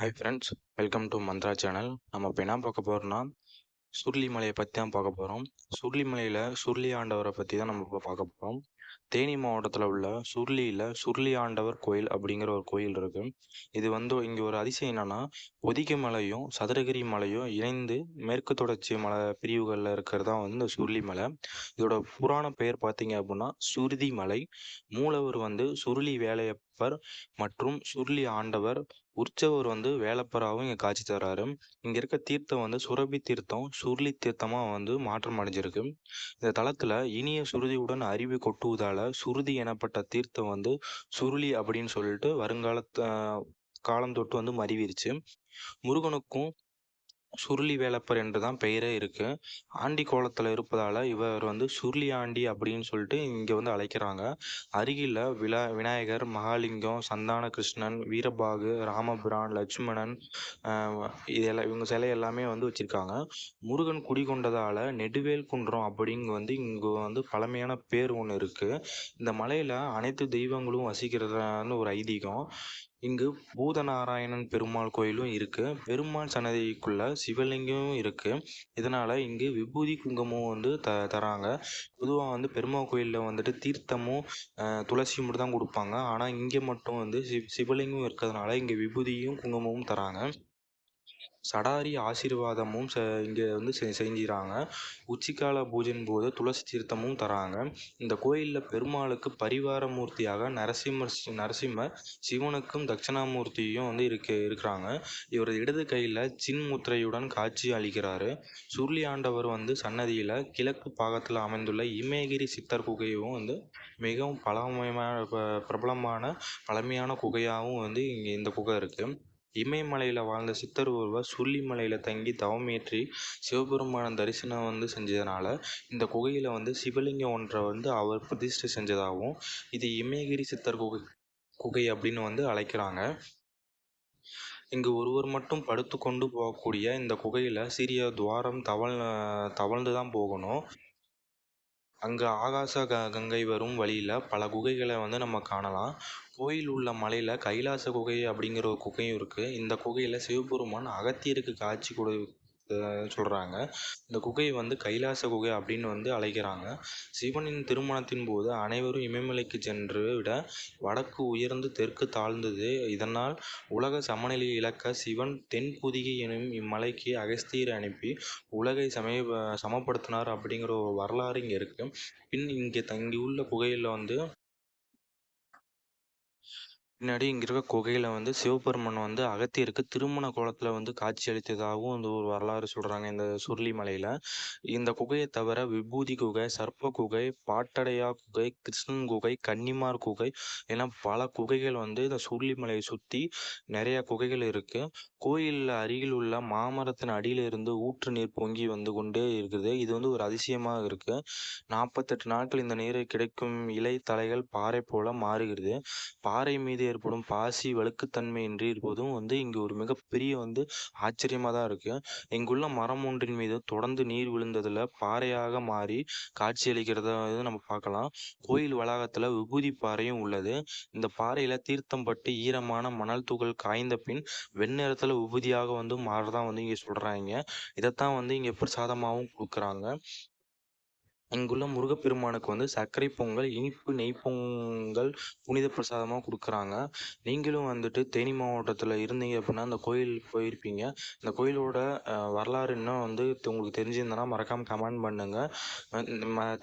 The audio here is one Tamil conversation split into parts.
Hi friends welcome to Mantra channel நம்ம இப்போ என்ன பார்க்க போகிறோம்னா சுருளி மலையை பற்றி தான் பார்க்க போகிறோம் சுருளி மலையில் சுருளி ஆண்டவரை பற்றி தான் நம்ம இப்போ பார்க்க போகிறோம் தேனி மாவட்டத்தில் உள்ள சுருளியில் சுருளி ஆண்டவர் கோயில் அப்படிங்கிற ஒரு கோயில் இருக்கு. இது வந்து இங்கே ஒரு அதிசயம் என்னன்னா ஒதிகை மலையும் சதுரகிரி மலையும் இணைந்து மேற்கு தொடர்ச்சி மலை பிரிவுகளில் இருக்கிறது தான் வந்து இந்த சுருளி மலை. இதோட புராண பெயர் பார்த்தீங்க அப்படின்னா சுருதி மலை. மூலவர் வந்து சுருளி வேலையப்பர் மற்றும் சுருளி ஆண்டவர் உற்சவர் வந்து வேலப்பராகவும் இங்கே காட்சி தராரு. இங்கே இருக்க தீர்த்தம் வந்து சுரபி தீர்த்தம் சுருளி தீர்த்தமாக வந்து மாற்றம் அடைஞ்சிருக்கு. இந்த தளத்தில் இனிய சுருதியுடன் அருவி கொட்டுவதால் சுருதி எனப்பட்ட தீர்த்தம் வந்து சுருளி அப்படின்னு சொல்லிட்டு வருங்காலத்து காலம் தொட்டு வந்து மருவிருச்சு. முருகனுக்கும் சுருளி வேலப்பர் என்று தான் பெயரே இருக்கு. ஆண்டி கோலத்தில் இருப்பதால இவர் வந்து சுருளி ஆண்டி அப்படின்னு சொல்லிட்டு இங்கே வந்து அழைக்கிறாங்க. அருகில் விழா விநாயகர் மகாலிங்கம் சந்தான கிருஷ்ணன் வீரபாகு ராமபிரான் லட்சுமணன் இதெல்லாம் இவங்க சிலை எல்லாமே வந்து வச்சுருக்காங்க. முருகன் குடிகொண்டதால் நெடுவேல் குன்றம் அப்படிங்க வந்து இங்கே வந்து பழமையான பேர் ஒன்று இருக்குது இந்த மலையில் அனைத்து தெய்வங்களும் வசிக்கிறதான்னு ஒரு ஐதீகம். இங்கு பூதநாராயணன் பெருமாள் கோயிலும் இருக்கு. பெருமாள் சன்னதிக்குள்ள சிவலிங்கமும் இருக்கு. இதனால இங்கு விபூதி குங்குமம் வந்து த தராங்க. பொதுவாக வந்து பெருமாள் கோயிலில் வந்துட்டு தீர்த்தமும் துளசி மட்டும் தான் கொடுப்பாங்க. ஆனால் இங்கே மட்டும் வந்து சிவ சிவலிங்கம் இருக்கிறதுனால இங்கே விபூதியும் குங்குமமும் தராங்க. சடாரி ஆசீர்வாதமும் செ இங்கே வந்து செ செஞ்சுறாங்க. உச்சிக்கால பூஜையின் போது துளசி தீர்த்தமும் தராங்க. இந்த கோயிலில் பெருமாளுக்கு பரிவார மூர்த்தியாக நரசிம்மர் நரசிம்ம நரசிம்மர் சிவனுக்கும் தட்சிணாமூர்த்தியும் வந்து இருக்கு இருக்கிறாங்க. இவர் இடது கையில் சின்முத்திரையுடன் காட்சி அளிக்கிறாரு. சுருளி ஆண்டவர் வந்து சன்னதியில் கிழக்கு பாகத்தில் அமைந்துள்ள இமயகிரி சித்தர் குகையும் வந்து மிகவும் பழமையான ப- பிரபலமான பழமையான குகையாகவும் வந்து இங்கே இந்த குகை இருக்குது இமயமலையில் வாழ்ந்த சித்தர் ஒருவர் சுருளிமலையில் தங்கி தவமேற்றி சிவபெருமான தரிசனம் வந்து செஞ்சதுனால இந்த குகையில் வந்து சிவலிங்கம் ஒன்றை வந்து அவர் பிரதிஷ்டை செஞ்சதாகவும் இது இமயகிரி சித்தர் குகை குகை அப்படின்னு வந்து அழைக்கிறாங்க. இங்கு ஒருவர் மட்டும் படுத்துக்கொண்டு போகக்கூடிய இந்த குகையில் சிறிய துவாரம் தவழ் தவழ்ந்து தான் போகணும். அங்கே ஆகாச க கங்கை வரும் வழியில் பல குகைகளை வந்து நம்ம காணலாம். கோயில் உள்ள மலையில் கைலாச குகை அப்படிங்கிற ஒரு குகையும் இருக்குது இந்த குகையில் சிவபெருமான் அகத்தியருக்கு காட்சி கொடு சொல்கிறாங்க இந்த குகையை வந்து கைலாச குகை அப்படின்னு வந்து அழைக்கிறாங்க. சிவனின் திருமணத்தின் போது அனைவரும் இமயமலைக்கு சென்று விட வடக்கு உயர்ந்து தெற்கு தாழ்ந்தது. இதனால் உலக சமநிலையை இழக்க சிவன் தென் புதிகை எனும் இம்மலைக்கு அகஸ்தியரை அனுப்பி உலகை சமய சமப்படுத்தினார் அப்படிங்கிற ஒரு வரலாறு இங்கே இருக்கு. பின் இங்கே தங்கியுள்ள குகையில் வந்து பின்னாடி இங்கே இருக்க குகையில் வந்து சிவபெருமன் வந்து அகத்தியருக்கு திருமண கோலத்தில் வந்து காட்சி அளித்ததாகவும் வந்து ஒரு வரலாறு சொல்கிறாங்க இந்த சுருளி மலையில். இந்த குகையை தவிர விபூதி குகை சர்ப்ப குகை பாட்டடையா குகை கிருஷ்ணன் குகை கன்னிமார் குகை என பல குகைகள் வந்து இந்த சுருளி மலையை சுற்றி நிறைய குகைகள் இருக்குது கோயிலில் அருகில் உள்ள மாமரத்தின் அடியில் இருந்து ஊற்று நீர் பொங்கி வந்து கொண்டே இருக்குது. இது வந்து ஒரு அதிசயமாக இருக்குது நாற்பத்தெட்டு நாட்கள் இந்த நீரை கிடைக்கும் இலை தலைகள் பாறை போல மாறுகிறது. பாறை மீது ஏற்படும் பாசி வழுக்குத்தன்மையின்றி இருப்பதும் வந்து இங்கே ஒரு மிகப்பெரிய வந்து ஆச்சரியமாக தான் இருக்கு. இங்குள்ள மரம் ஒன்றின் மீது தொடர்ந்து நீர் விழுந்ததுல பாறையாக மாறி காட்சியளிக்கிறத வந்து நம்ம பார்க்கலாம். கோயில் வளாகத்தில் விபூதி பாறையும் உள்ளது. இந்த பாறையில் தீர்த்தம் பட்டு ஈரமான மணல் துகள் காய்ந்த பின் வெண்ணிறத்தில் விபூதியாக வந்து மாறதான் வந்து இங்கே சொல்கிறாங்க இதைத்தான் வந்து இங்கே பிரசாதமாகவும் கொடுக்குறாங்க. இங்குள்ள முருகப்பெருமானுக்கு வந்து சர்க்கரை பொங்கல் இனிப்பு நெய் பொங்கல் புனித பிரசாதமாக கொடுக்குறாங்க. நீங்களும் வந்துட்டு தேனி மாவட்டத்தில் இருந்தீங்க அப்படின்னா அந்த கோயில் போயிருப்பீங்க. இந்த கோயிலோட வரலாறு இன்னும் வந்து உங்களுக்கு தெரிஞ்சிருந்தனா மறக்காமல் கமெண்ட் பண்ணுங்க.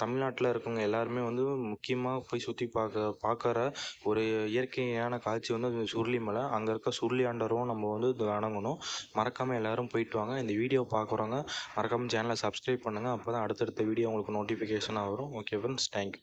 தமிழ்நாட்டில் இருக்கவங்க எல்லாருமே வந்து முக்கியமாக போய் சுற்றி பார்க்க பார்க்குற ஒரு இயற்கையான காட்சி வந்து அது சுருளி மலை. அங்கே இருக்க சுருளி ஆண்டவரும் நம்ம வந்து இது வணங்கணும். மறக்காமல் எல்லாரும் போயிட்டு வாங்க. இந்த வீடியோ பார்க்குறவங்க மறக்காமல் சேனலை சப்ஸ்கிரைப் பண்ணுங்கள் அப்போ தான் அடுத்தடுத்த வீடியோ உங்களுக்கு நோட்டி நோட்டிஃபிகேஷனாக வரும். Okay friends thank you